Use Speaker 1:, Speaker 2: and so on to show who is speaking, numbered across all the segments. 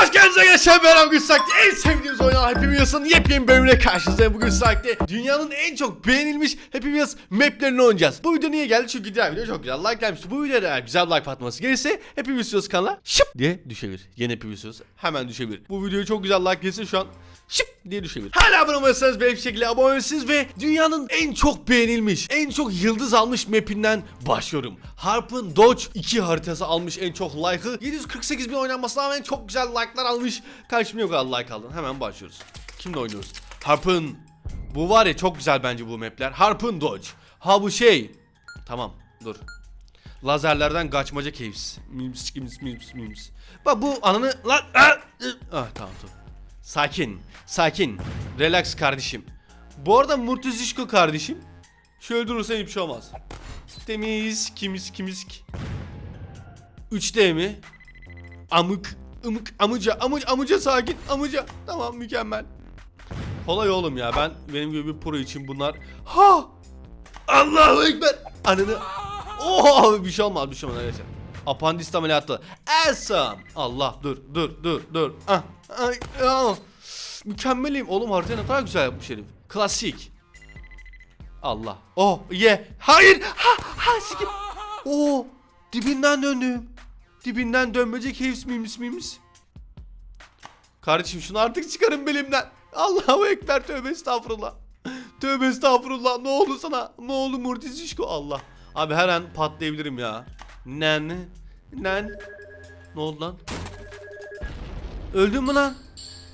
Speaker 1: Hoş geldiniz arkadaşlar ben Bugün Sakti en sevdiğimiz oyunlar Happy Wheels'ın yepyeni bölümüne karşınızdayım. Bugün Sakti dünyanın en çok beğenilmiş Happy Wheels maplerini oynayacağız. Bu video niye geldi? Çünkü diğer video çok güzel like gelmişti. Bu videoda eğer güzel like patlaması gelirse Happy Wheels kanala şıp diye düşebilir. Yeni Happy Wheels hemen düşebilir. Bu videoya çok güzel like gelirse şu an şıp diye düşebilir Hala abone olmayırsanız benim şekilde abone olabilirsiniz Ve dünyanın en çok beğenilmiş En çok yıldız almış mapinden başlıyorum. Harp'ın Dodge 2 haritası almış en çok like'ı. 748 bin oynanmasına rağmen çok güzel like'lar almış. Karşımda yok kadar like aldın. Hemen başlıyoruz. Kimle oynuyoruz? Harp'ın Bu var ya çok güzel bence bu mapler. Harp'ın Dodge. Ha bu şey. Tamam dur. Lazerlerden kaçmaca caves Mims mims mims mims. Bak bu ananı lan! Ah, ah tamam tamam Sakin sakin. Relax kardeşim. Bu arada Murtuzişko kardeşim. Şöyle durursa hiçbir şey olmaz. Temiz kimiz kimiz. 3D mi? Amık ımık amıca amıca amıca sakin amıca tamam mükemmel. Kolay oğlum ya ben benim gibi bir pro için bunlar. Ha! Allahu Ekber! Ananı. Oh bir şey olmaz bir şey olmaz. Arkadaşlar Apandist ameliyatı Awesome Allah dur dur dur dur ah, ay, ah. Mükemmelim oğlum haritayı ne kadar güzel yapmış herif Klasik Allah. Oh ye. Yeah. Hayır. Ha ha sikim. Oh dibinden döndüm. Dibinden dönmeyecek caves mims mims. Kardeşim şunu artık çıkarın belimden. Allahu ekber tövbe estağfurullah. Tövbe estağfurullah. Ne oldu sana? Ne oldu Murtizişko? Allah. Abi her an patlayabilirim ya. Nen. Nen. Ne oldu lan? Öldün mü lan?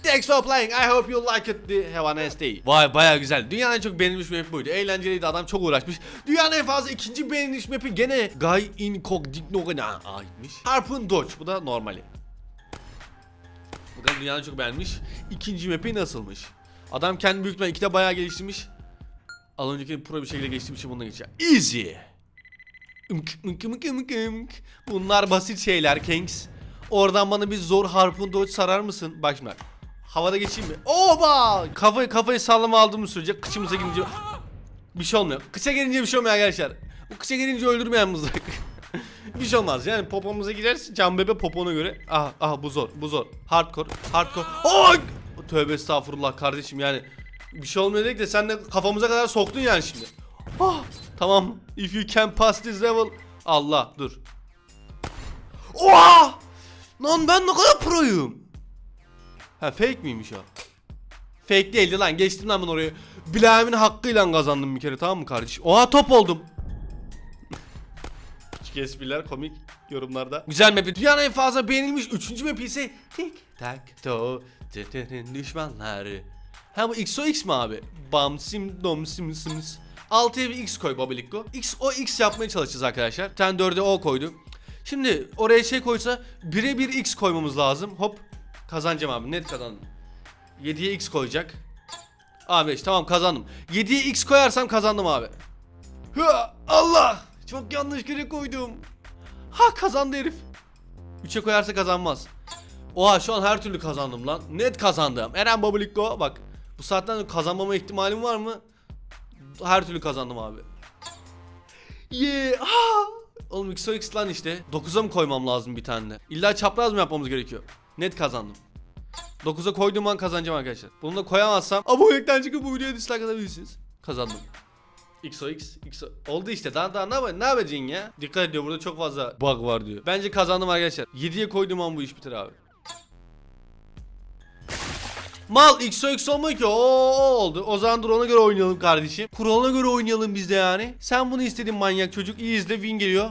Speaker 1: Thanks for playing. I hope you like it. Have a nice day. Vay baya güzel. Dünyanın en çok beğenilmiş map buydu. Eğlenceliydi adam çok uğraşmış. Dünyanın en fazla ikinci beğenilmiş map'i gene Guy Incognito'na aitmiş. Harpoon Dodge. Bu da normali. Bakalım dünyanın çok beğenmiş. İkinci map'i nasılmış? Adam kendi büyük ihtimalle ikide bayağı geliştirmiş. Az önceki pro bir şekilde geçtiğim için bununla geçeceğim. Easy. Imk. Bunlar basit şeyler Kings. Oradan bana bir zor harpun dodge sarar mısın? Bak şimdi bak. Havada geçeyim mi? Oba! Kafayı kafayı sallama aldığımız sürece kıçımıza girince bir şey olmuyor. Kıça gelince bir şey olmuyor arkadaşlar. Bu kıça gelince öldürmeyen mızrak. bir şey olmaz yani popomuza girersin can bebe popona göre. Aha aha bu zor bu zor. Hardcore hardcore. Oy! Tövbe estağfurullah kardeşim yani. Bir şey olmuyor dedik de sen de kafamıza kadar soktun yani şimdi. Ah, tamam. If you can pass this level. Allah dur. Oha! Lan ben ne kadar proyum. Ha fake miymiş o? Fake değildi lan geçtim lan ben oraya. Bileğimin hakkıyla kazandım bir kere tamam mı kardeşim? Oha top oldum. Küçük espriler komik yorumlarda. Güzel map. Dünyanın en fazla beğenilmiş 3. map ise Tik tak to tı düşmanları. Ha bu XOX mi abi? Bam sim dom sim sims. 6'ya bir X koy Babilikko. X o X yapmaya çalışacağız arkadaşlar. Bir tane 4'e O koydum. Şimdi oraya şey koysa 1'e bir X koymamız lazım. Hop kazanacağım abi net kazandım. 7'ye X koyacak. Abi tamam kazandım. 7'ye X koyarsam kazandım abi. Hı, Allah! Çok yanlış yere koydum. Ha kazandı herif. 3'e koyarsa kazanmaz. Oha şu an her türlü kazandım lan. Net kazandım. Eren Babalikko bak. Bu saatten kazanmama ihtimalim var mı? Her türlü kazandım abi. Yeah. Ah! Oğlum XOX lan işte. 9'a mı koymam lazım bir tane de? İlla çapraz mı yapmamız gerekiyor? Net kazandım. 9'a koyduğum an kazanacağım arkadaşlar. Bunu da koyamazsam abonelikten çıkıp bu videoya dislike atabilirsiniz. Kazandım. XOX, XO... Oldu işte daha daha ne, yap- ne yapacaksın ya? Dikkat ediyor burada çok fazla bug var diyor. Bence kazandım arkadaşlar. 7'ye koyduğum an bu iş biter abi. Mal XOX olmuyor ki. Oo, oldu. O zaman dur ona göre oynayalım kardeşim. Kuralına göre oynayalım biz de yani. Sen bunu istedin manyak çocuk. İyi izle win geliyor.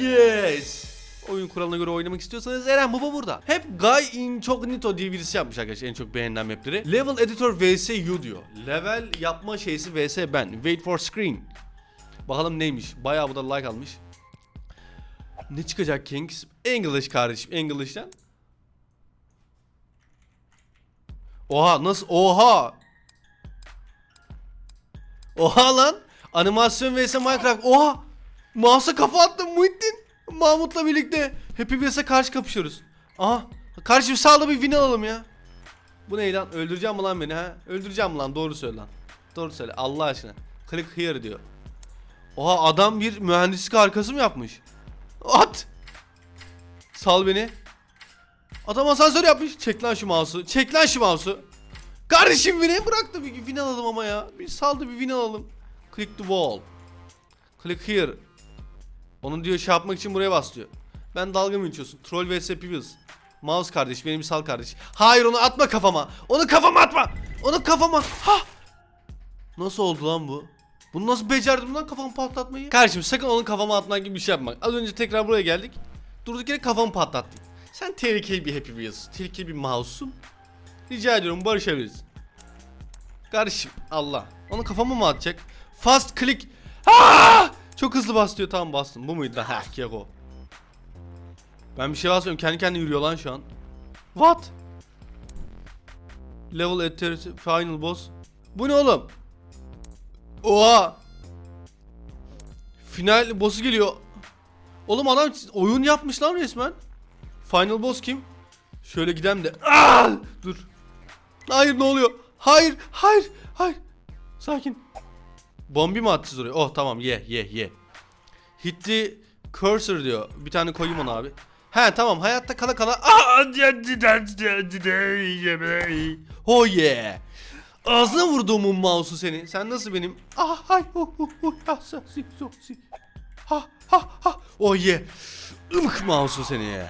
Speaker 1: Yes. Oyun kuralına göre oynamak istiyorsanız Eren Baba burada. Hep Guy Incognito diye birisi yapmış arkadaşlar en çok beğenilen mapleri. Level Editor vs you diyor. Level yapma şeysi vs ben. Wait for screen. Bakalım neymiş. Bayağı bu da like almış. Ne çıkacak Kings? English kardeşim. English'ten. Oha nasıl? Oha. Oha lan. Animasyon vs Minecraft. Oha. Mouse'a kafa attım Muhittin. Mahmut'la birlikte Happy Wheels'e karşı kapışıyoruz. Aha. Kardeşim sağda bir win alalım ya. Bu ne lan? Öldüreceğim mi lan beni ha? Öldüreceğim mi lan? Doğru söyle lan. Doğru söyle Allah aşkına. Click here diyor. Oha adam bir mühendislik arkası mı yapmış? At. Sal beni. Adam asansör yapmış. Çek lan şu mouse'u. Çek lan şu mouse'u. Kardeşim beni bırak da bir win alalım ama ya. Bir sal da bir win alalım. Click the wall. Click here. Onu diyor şey yapmak için buraya bas diyor. Ben dalga mı geçiyorsun? Troll vs Pibbles. Mouse kardeş benim sal kardeş. Hayır onu atma kafama. Onu kafama atma. Onu kafama. Ha. Nasıl oldu lan bu? Bunu nasıl becerdim lan kafamı patlatmayı? Kardeşim sakın onun kafama atmak gibi bir şey yapma. Az önce tekrar buraya geldik. Durduk yere kafamı patlattın. Sen tehlikeli bir Happy Wheels. Tehlikeli bir mouse'sun. Rica ediyorum barışabiliriz. Kardeşim Allah. Onu kafama mı atacak? Fast click. Ha! Çok hızlı bas diyor. Tamam bastım. Bu muydu? Ha keko. Ben bir şey basmıyorum. Kendi kendine yürüyor lan şu an. What? Level 30 final boss. Bu ne oğlum? Oha! Final boss'u geliyor. Oğlum adam oyun yapmış lan resmen. Final boss kim? Şöyle gidem de. Aa! Dur. Hayır ne oluyor? Hayır, hayır, hayır. Sakin. Bombi mi atacağız oraya? Oh tamam ye ye ye. Hit the cursor diyor. Bir tane koyayım ona abi. He tamam hayatta kala kala. Oh yeah. Ağzına vurduğumun mouse'u seni. Sen nasıl benim? Ah hay hu hu ha sa si so si. Ha ha ha. Oh yeah. Imk mouse'u seni.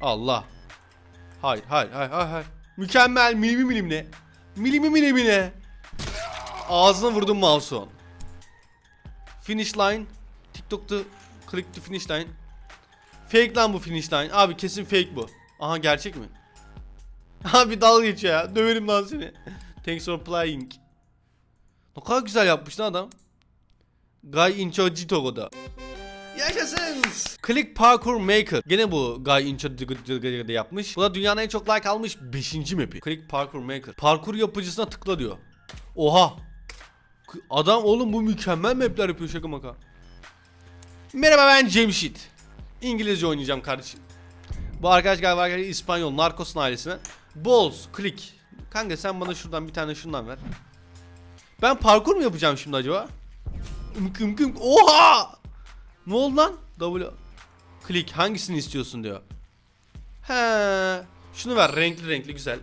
Speaker 1: Allah. Hayır hayır hayır hayır. hayır. Mükemmel milimi milimine. Milimi milimine. Ağzına vurdum mouse'u. Finish line. TikTok'ta click to finish line. Fake lan bu finish line. Abi kesin fake bu. Aha gerçek mi? Abi dalga geçiyor ya. Döverim lan seni. Thanks for playing. Ne kadar güzel yapmış lan adam. Guy Incho Jitogo'da. Yaşasın. Click Parkour Maker. Gene bu Guy Incho Jitogo'da yapmış. Bu da dünyanın en çok like almış 5. map'i. Click Parkour Maker. Parkur yapıcısına tıkla diyor. Oha. Adam oğlum bu mükemmel map'ler yapıyor şaka maka. Merhaba ben Cemşit. İngilizce oynayacağım kardeşim. Bu arkadaş galiba İspanyol Narcos'un ailesine. Balls, click. Kanka sen bana şuradan bir tane şundan ver. Ben parkur mu yapacağım şimdi acaba? Imk ımk ımk. Oha! Ne oldu lan? W. Click hangisini istiyorsun diyor. He. Şunu ver renkli renkli güzel.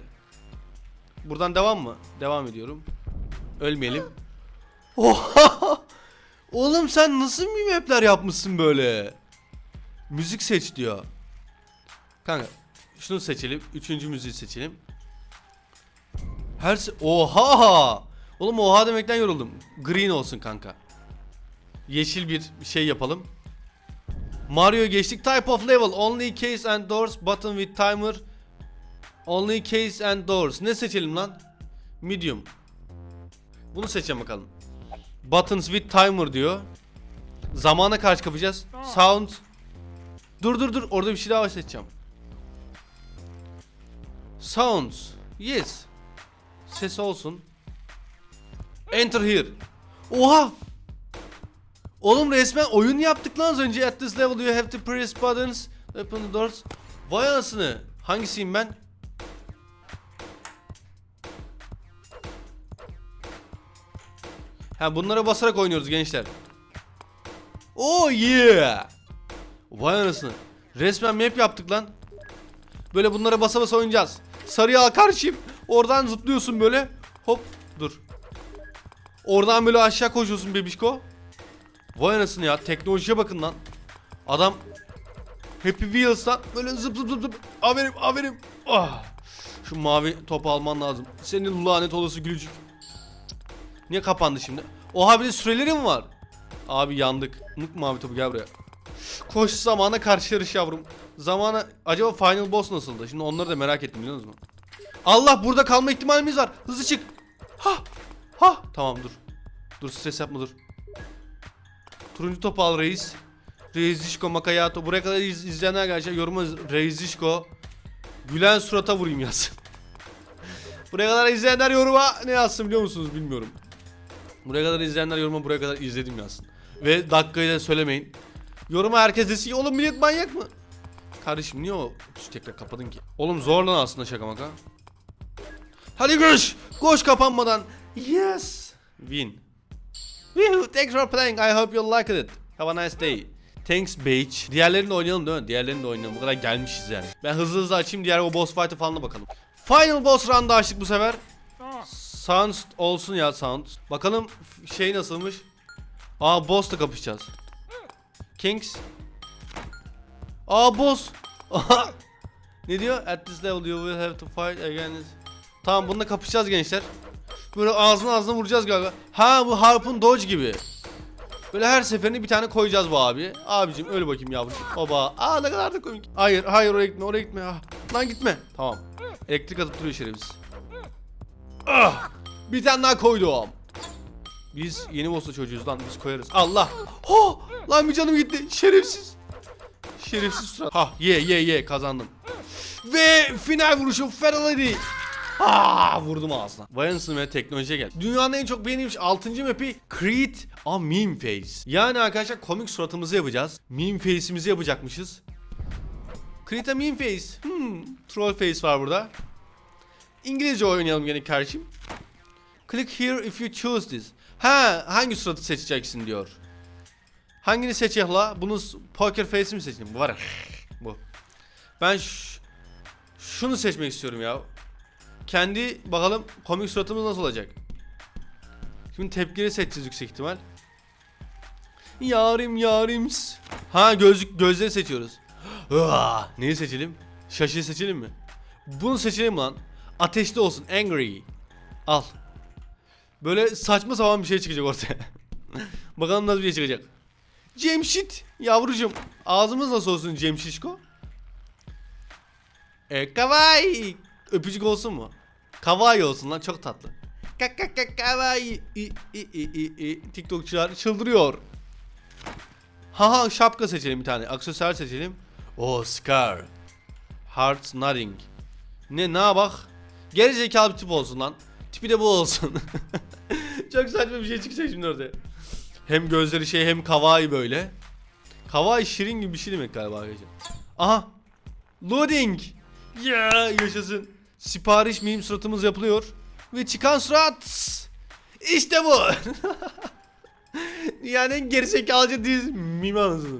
Speaker 1: Buradan devam mı? Devam ediyorum. Ölmeyelim. Oha! Oğlum sen nasıl bir mapler yapmışsın böyle? Müzik seç diyor. Kanka şunu seçelim. Üçüncü müziği seçelim. Her se- Oha! Oğlum oha demekten yoruldum. Green olsun kanka. Yeşil bir şey yapalım. Mario geçtik. Type of level. Only case and doors. Button with timer. Only case and doors. Ne seçelim lan? Medium. Bunu seçelim bakalım. Buttons with timer diyor. Zamana karşı kapacağız. Sound. Dur dur dur. Orada bir şey daha seçeceğim. Sounds. Yes. Ses olsun. Enter here. Oha! Oğlum resmen oyun yaptık lan az önce. At this level you have to press buttons. Open the doors. Vay anasını. Hangisiyim ben? Ha bunlara basarak oynuyoruz gençler. Oh yeah. Vay anasını. Resmen map yaptık lan. Böyle bunlara basa basa oynayacağız. Sarıya karşıyım. Oradan zıplıyorsun böyle. Hop dur. Oradan böyle aşağı koşuyorsun bebişko. Vay anasını ya teknolojiye bakın lan. Adam Happy Wheels'tan böyle zıp zıp zıp zıp. Aferin aferin. Ah. Şu mavi topu alman lazım. Senin lanet olası gülücük. Niye kapandı şimdi? Oha bir de süreleri mi var? Abi yandık. Mık mavi topu gel buraya. Koş zamana karşı yarış yavrum. Zamana acaba final boss nasıldı? Şimdi onları da merak ettim biliyor musunuz? Allah burada kalma ihtimalimiz var. Hızlı çık. Ha. Ha. Tamam dur. Dur stres yapma dur. Turuncu topu al reis. Reizişko Makayato. Buraya kadar iz, izleyenler arkadaşlar yoruma Reizişko. Gülen surata vurayım yazsın. buraya kadar izleyenler yoruma ne yazsın biliyor musunuz bilmiyorum. Buraya kadar izleyenler yoruma buraya kadar izledim yazsın. Ve dakikayı da söylemeyin. Yoruma herkes desin ki oğlum millet manyak mı? Kardeşim niye o tekrar kapadın ki? Oğlum zor lan aslında şaka maka. Hadi koş! Koş kapanmadan. Yes! Win. Woohoo! Thanks for playing. I hope you liked it. Have a nice day. Thanks Beach. Diğerlerini de oynayalım değil mi? Diğerlerini de oynayalım. Bu kadar gelmişiz yani. Ben hızlı hızlı açayım diğer o boss fight'ı falan da bakalım. Final boss round'ı açtık bu sefer. Sound olsun ya sound. Bakalım şey nasılmış. Aa boss'la kapışacağız. Kings. Aa boss. ne diyor? At this level you will have to fight against. Tamam bununla kapışacağız gençler. Böyle ağzına ağzına vuracağız galiba. Ha bu harpun dodge gibi. Böyle her seferinde bir tane koyacağız bu abi. Abicim öyle bakayım yavrum. Baba. Aa ne kadar da komik. Hayır hayır oraya gitme oraya gitme. Ah. Lan gitme. Tamam. Elektrik atıp duruyor şerefsiz. Ah. Bir tane daha koydum. Biz yeni boss'ta çocuğuz lan biz koyarız. Allah. Ho! Lan bir canım gitti. Şerefsiz. Şerefsiz surat. Ha ye ye ye kazandım. Ve final vuruşu Ferrari. Aa vurdum ağzına. Vay anasını ve teknolojiye gel. Dünyanın en çok beğenilmiş 6. map'i Create a Meme Face. Yani arkadaşlar komik suratımızı yapacağız. Meme face'imizi yapacakmışız. Create a Meme Face. Hmm, troll face var burada. İngilizce oynayalım gene kardeşim. Click here if you choose this. Ha hangi suratı seçeceksin diyor. Hangini seçeyim la? Bunu s- poker face mi seçeyim? Bu var ya. Bu. Ben şunu seçmek istiyorum ya. Kendi bakalım komik suratımız nasıl olacak. Şimdi tepkileri seçeceğiz yüksek ihtimal. Yarim yarims. Ha gözlük gözleri seçiyoruz. Ah, neyi seçelim? Şaşıyı seçelim mi? Bunu seçelim lan. Ateşli olsun. Angry. Al. Böyle saçma sapan bir şey çıkacak ortaya. Bakalım nasıl bir şey çıkacak. Cemşit yavrucuğum. Ağzımız nasıl olsun Cemşişko? E kawaii. Öpücük olsun mu? Kawaii olsun lan çok tatlı. Ka ka ka kawaii. TikTokçular çıldırıyor. Haha şapka seçelim bir tane. Aksesuar seçelim. O Scar. Heart nothing. Ne ne bak? Geri zekalı bir tip olsun lan. Tipi de bu olsun. Çok saçma bir şey çıkacak şimdi orada. Hem gözleri şey hem kawaii böyle. Kawaii şirin gibi bir şey demek galiba. Aha. Loading. Ya yaşasın. Sipariş miyim suratımız yapılıyor. Ve çıkan surat. İşte bu. yani en gerizekalıca değil. Mime anasını.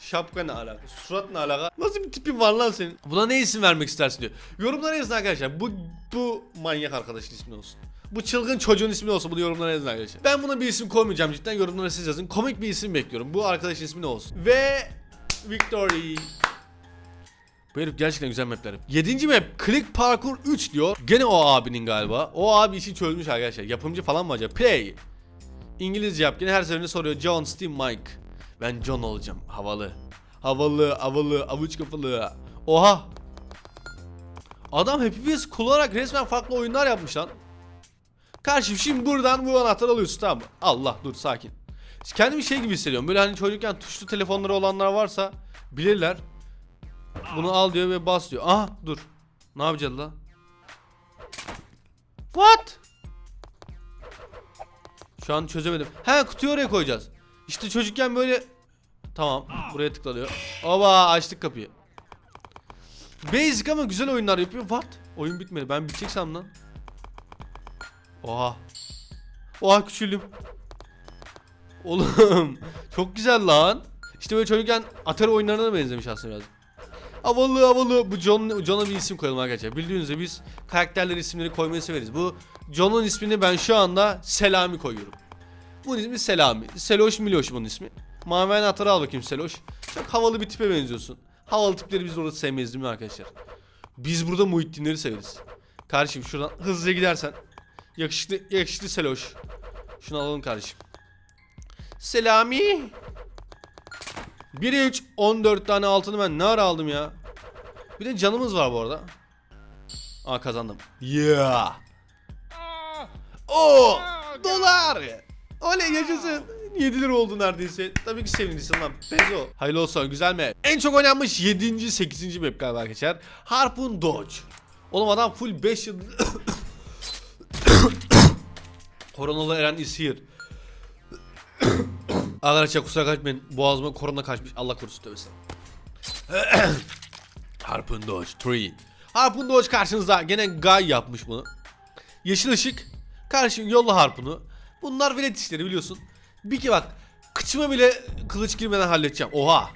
Speaker 1: Şapka ne alaka? Surat ne alaka? Nasıl bir tipin var lan senin? Buna ne isim vermek istersin diyor. Yorumlara yazın arkadaşlar. Bu bu manyak arkadaşın ismi olsun. Bu çılgın çocuğun ismi olsun. Bunu yorumlara yazın arkadaşlar. Ben buna bir isim koymayacağım cidden. Yorumlara siz yazın. Komik bir isim bekliyorum. Bu arkadaşın ismi ne olsun? Ve Victory. Bu herif gerçekten güzel mapler. 7. map Click Parkour 3 diyor. Gene o abinin galiba. O abi işi çözmüş arkadaşlar. Yapımcı falan mı acaba? Play. İngilizce yap. Gene her seferinde soruyor. John, Steve, Mike. Ben John olacağım. Havalı. Havalı, havalı, avuç kafalı. Oha. Adam Happy kullanarak resmen farklı oyunlar yapmış lan. Karşım şimdi buradan bu anahtarı alıyorsun tamam mı? Allah dur sakin. Kendimi şey gibi hissediyorum. Böyle hani çocukken tuşlu telefonları olanlar varsa bilirler. Bunu al diyor ve bas diyor. Aha dur. Ne yapacağız la? What? Şu an çözemedim. He kutuyu oraya koyacağız. İşte çocukken böyle Tamam buraya tıklanıyor. Oba açtık kapıyı. Basic ama güzel oyunlar yapıyor. What? Oyun bitmedi. Ben bitecek sandım lan. Oha. Oha küçüldüm. Oğlum çok güzel lan. İşte böyle çocukken Atari oyunlarına da benzemiş aslında biraz. Havalı havalı. Bu John, John'a bir isim koyalım arkadaşlar. Bildiğiniz gibi biz karakterler isimleri koymayı severiz. Bu John'un ismini ben şu anda Selami koyuyorum. Bunun ismi Selami. Seloş Miloş bunun ismi. Mavi anahtarı al bakayım Seloş. Çok havalı bir tipe benziyorsun. Havalı tipleri biz orada sevmeyiz değil mi arkadaşlar? Biz burada Muhittinleri severiz. Kardeşim şuradan hızlıca gidersen. Yakışıklı, yakışıklı Seloş. Şunu alalım kardeşim. Selami. 1'e 3 14 tane altını ben ne ara aldım ya? Bir de canımız var bu arada. Aa kazandım. Yeah. Oo! Dolar. Oley yaşasın. 7 lira oldu neredeyse. Tabii ki sevinirsin lan. Pezo. Hayırlı olsun güzel mi? En çok oynanmış 7. 8. map galiba arkadaşlar. Harpoon Dodge. Oğlum adam full 5 yıl... Koronalı Eren is here. Arkadaşlar kusura kaçmayın. Boğazıma korona kaçmış. Allah korusun tövbe Harpoon Dodge 3. Harpoon Dodge karşınızda. Gene Guy yapmış bunu. Yeşil ışık. Karşı yolla harpunu. Bunlar velet işleri biliyorsun. Bir ki bak. Kıçıma bile kılıç girmeden halledeceğim. Oha.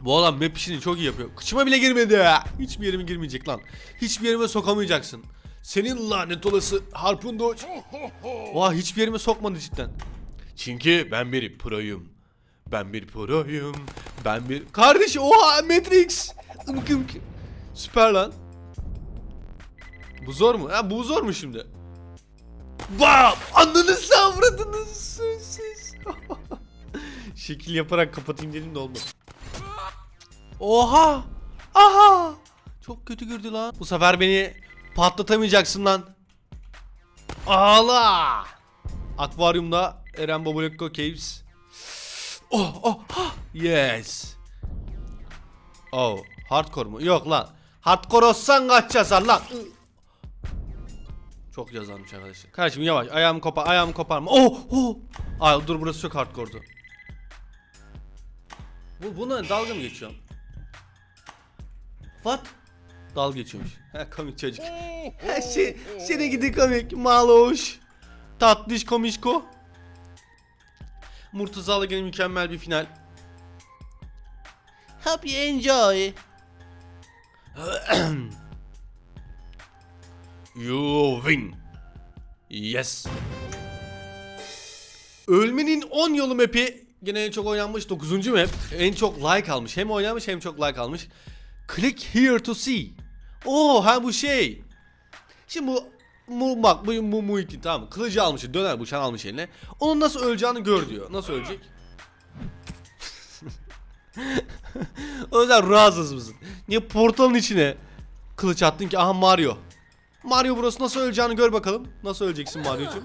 Speaker 1: Bu adam map işini çok iyi yapıyor. Kıçıma bile girmedi. Hiçbir yerime girmeyecek lan. Hiçbir yerime sokamayacaksın. Senin lanet olası harpun doç. Oha hiçbir yerime sokmadı cidden. Çünkü ben bir proyum. Ben bir proyum. Ben bir... Kardeş oha Matrix. Imk ımk. Süper lan. Bu zor mu? Ha bu zor mu şimdi? Bam! Ananı savradınız siz. siz. Şekil yaparak kapatayım dedim de olmadı. Oha! Aha! Çok kötü gördü lan. Bu sefer beni patlatamayacaksın lan. Ağla! Akvaryumda Eren Babolekko Caves. Oh oh ha! Yes. Oh, hardcore mu? Yok lan. Hardcore olsan kaç yazar lan? Çok yazarmış arkadaşlar. Kardeşim yavaş. Ayağımı kopar. Ayağımı koparma. Oh! Oh! Ay dur burası çok hardcore'du. Bu buna dalga mı geçiyorsun? What? Dalga geçiyormuş. Ha komik çocuk. Ha şey, seni gidi komik. Maloş. Tatlış komişko. Murtazalı gene mükemmel bir final. Happy enjoy. you win. Yes. Ölmenin 10 yolu map'i gene en çok oynanmış 9. map. En çok like almış. Hem oynanmış hem çok like almış. Click here to see. Oo ha bu şey. Şimdi bu bu bak bu bu Muhittin tamam mı? Kılıcı almış, döner bıçağı almış eline. Onun nasıl öleceğini gör diyor. Nasıl ölecek? o yüzden rahatsız mısın? Niye portalın içine kılıç attın ki? Aha Mario. Mario burası nasıl öleceğini gör bakalım. Nasıl öleceksin Mario'cum?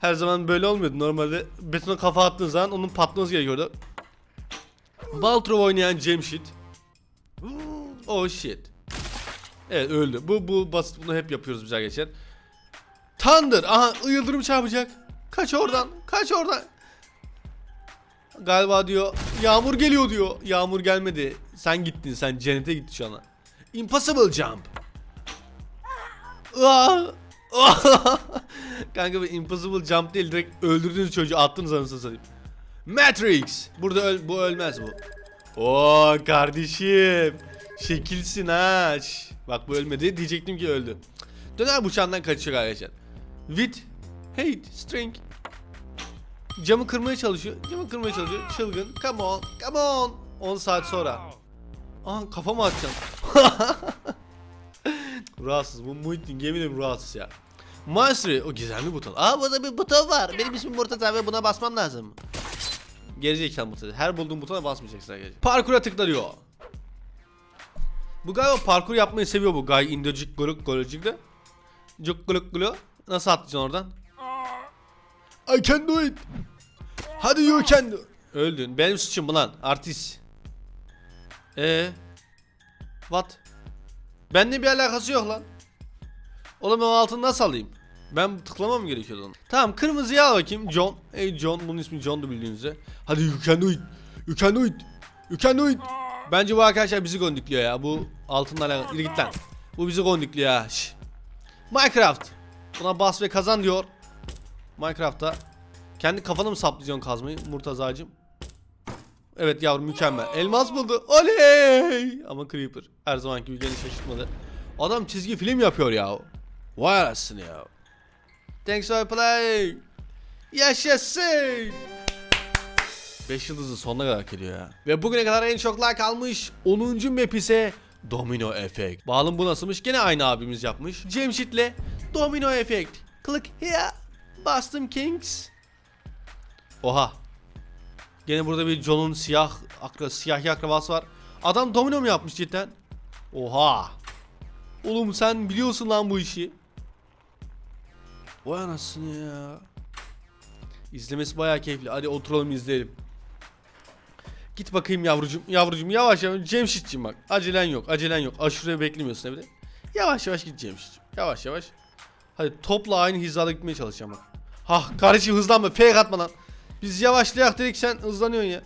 Speaker 1: Her zaman böyle olmuyordu. Normalde betona kafa attığın zaman onun patlaması gerekiyordu. Baltrov oynayan Cemşit. Oh shit. Evet öldü. Bu bu basit bunu hep yapıyoruz biz arkadaşlar. Thunder. Aha yıldırım çarpacak. Kaç oradan. Kaç oradan. Galiba diyor yağmur geliyor diyor. Yağmur gelmedi. Sen gittin sen cennete gittin şu an. Impossible jump. Aa! Kanka bu impossible jump değil direkt öldürdüğünüz çocuğu attınız anasını satayım. Matrix. Burada öl bu ölmez bu. Oo kardeşim. Şekilsin ha. Bak bu ölmedi diyecektim ki öldü. Döner bıçağından kaçıyor arkadaşlar. With hate string. Camı kırmaya çalışıyor. Camı kırmaya çalışıyor. Çılgın. Come on. Come on. 10 saat sonra. Aha kafama atacağım. rahatsız. Bu Muhittin yemin rahatsız ya. Mastery. O gizemli buton. Aa burada bir buton var. Benim ismim Murtaza ve buna basmam lazım. Gerizekalı Murtaza. Her bulduğun butona basmayacaksın arkadaşlar. Parkura tıkla diyor. Bu galiba parkur yapmayı seviyor bu Guy in the Cik Guluk Guluk'da. Cuk Guluk Guluk. Nasıl atlayacaksın oradan? I can do it. Hadi you can do. Öldün. Benim suçum bu lan. Artist. Ee. What? Benimle bir alakası yok lan. Oğlum o altını nasıl alayım? Ben tıklamam mı gerekiyordu onu? Tamam kırmızıya al bakayım. John. Hey John. Bunun ismi John'du bildiğiniz üzere. Hadi you can do it. You can do it. You can do it. Bence bu arkadaşlar bizi gondikliyor ya. Bu altınla alakalı. Yürü git lan. Bu bizi gondikliyor ya. Şş. Minecraft. Buna bas ve kazan diyor. Minecraft'ta. Kendi kafana mı saplayacaksın kazmayı Murtazacığım? Evet yavrum mükemmel. Elmas buldu. Oley! Ama Creeper. Her zamanki gibi gene şaşırtmadı. Adam çizgi film yapıyor ya. Vay arasını ya. Thanks for play. Yaşasın. 5 yıldızı sonuna kadar hak ediyor ya. Ve bugüne kadar en çok like almış 10. map ise Domino Effect. Bakalım bu nasılmış? Gene aynı abimiz yapmış. Cemşit'le Domino Effect. Click here. Bastım Kings. Oha. Gene burada bir John'un siyah akra, siyahi akrabası var. Adam domino mu yapmış cidden? Oha. Oğlum sen biliyorsun lan bu işi. Vay anasını ya. İzlemesi bayağı keyifli. Hadi oturalım izleyelim. Git bakayım yavrucum. Yavrucum yavaş yavaş. Cemşitçim bak. Acelen yok. Acelen yok. Aşureye beklemiyorsun evde. Yavaş yavaş git Cemşitçim. Yavaş yavaş. Hadi topla aynı hizada gitmeye çalışacağım bak. Hah kardeşim hızlanma. Fake atma lan. Biz yavaşlayak dedik sen hızlanıyorsun ya.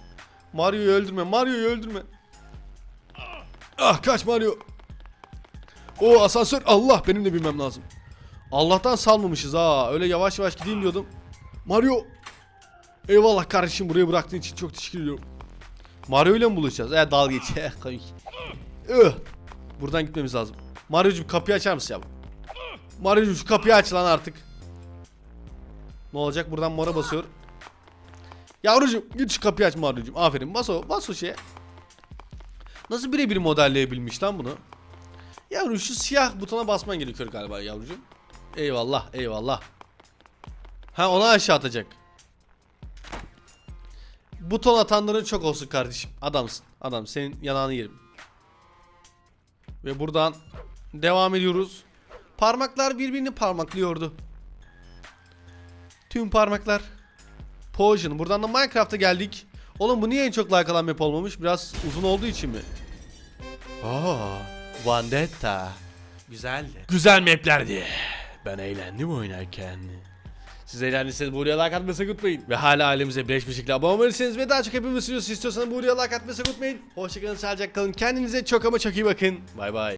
Speaker 1: Mario'yu öldürme. Mario'yu öldürme. Ah kaç Mario. O asansör Allah benim de bilmem lazım. Allah'tan salmamışız ha. Öyle yavaş yavaş gideyim diyordum. Mario. Eyvallah kardeşim buraya bıraktığın için çok teşekkür ediyorum. Mario ile mi buluşacağız? Evet dalga geç. Üh. Buradan gitmemiz lazım. Mario'cum kapıyı açar mısın ya? Mario'cum şu kapıyı aç lan artık. Ne olacak? Buradan mora basıyor. Yavrucuğum git şu kapıyı aç Mario'cum. Aferin. Bas o, bas o şeye. Nasıl birebir modelleyebilmiş lan bunu? Yavrum şu siyah butona basman gerekiyor galiba yavrucuğum. Eyvallah eyvallah. Ha ona aşağı atacak. Buton atanların çok olsun kardeşim. Adamsın. Adam senin yanağını yerim. Ve buradan devam ediyoruz. Parmaklar birbirini parmaklıyordu. Tüm parmaklar. Potion. Buradan da Minecraft'a geldik. Oğlum bu niye en çok like alan map olmamış? Biraz uzun olduğu için mi? Aa, Vendetta. Güzeldi. Güzel maplerdi. Ben eğlendim oynarken. Siz eğlendiyseniz buraya like atmayı unutmayın. Ve hala ailemize bileş bir şekilde abone olursanız ve daha çok hepimiz istiyorsanız buraya like atmayı unutmayın. Hoşçakalın, sağlıcakla kalın. Kendinize çok ama çok iyi bakın. Bay bay.